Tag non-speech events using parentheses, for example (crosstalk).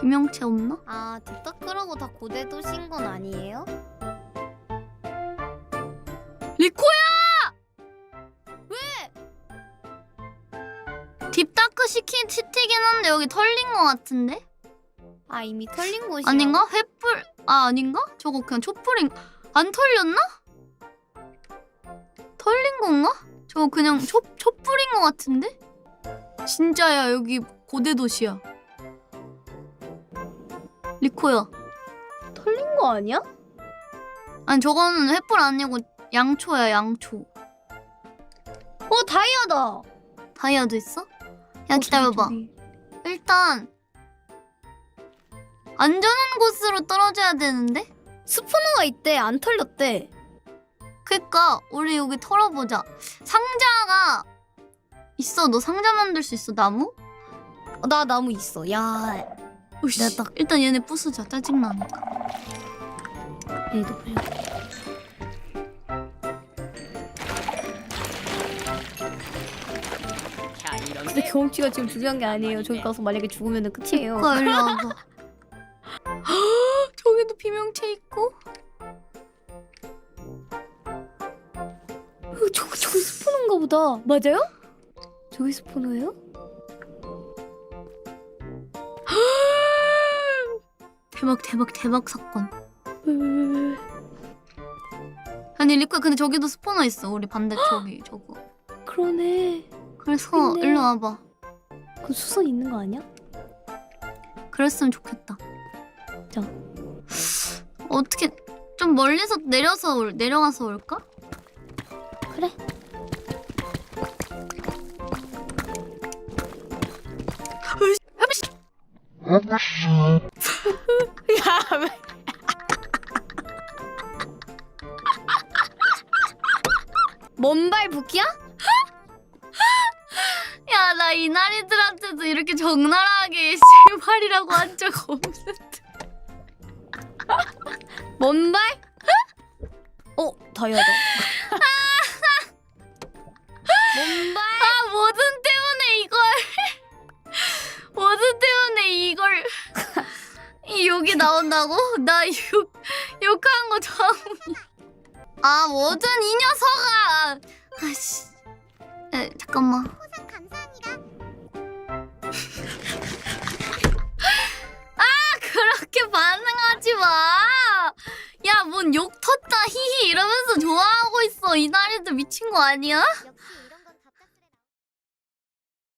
비명체 없나? 아 딥다크라고 다 고대 도신 건 아니에요? 리코야! 왜? 딥다크 시킨 시티긴 한데 여기 털린 거 같은데? 아 이미 털린 곳이 아닌가? 횃불 아 아닌가? 저거 그냥 촛불인 안 털렸나? 털린 건가? 저거 그냥 촛 촛불인 거 같은데? 진짜야 여기 고대 도시야. 리코야. 털린 거 아니야? 아니 저거는 횃불 아니고 양초야 양초. 어 다이아다. 다이아도 있어? 야 기다려봐. 저기, 일단 안전한 곳으로 떨어져야 되는데? 저기. 스포너가 있대. 안 털렸대. 그니까 우리 여기 털어보자. 상자가 있어. 너 상자 만들 수 있어 나무? 어, 나 나무 있어. 야 으씨, 내가 딱- 일단 얘네 부수자. 짜증나니까. 얘도 보여. 근데 경험치가 지금 중요한 게 아니에요. 저기 가서 만약에 죽으면 끝이에요. 그니까 일로 와봐. (laughs) 저기도 비명체 있고. 어, 저거 저기 스포너인가 보다. 맞아요? 저기 스포너예요? 대박 대박 대박 사건. 왜, 아니 리코야 근데 저기도 스포너 있어. 우리 반대 저기 저거. 그러네. 그래서 있네. 일로 와봐. 그 수선 있는 거 아니야? 그랬으면 좋겠다. 자. 어떻게 좀 멀리서 내려서 올, 내려가서 올까? 그래. 먼발 붓기야? 야, 나 이나리들한테도 이렇게 적나라하게 씨발이라고 한 적 없는데. 먼발? 어, 다이아다. (laughs) 먼발? 이 욕이 나온다고? 나 욕, 욕한 거 처음이야. 아, 뭐든 이 녀석아! 아씨. 에, 잠깐만. (laughs) 아, 그렇게 반응하지 마! 야, 뭔 욕 텄다, 히히, 이러면서 좋아하고 있어. 이나리도 미친 거 아니야?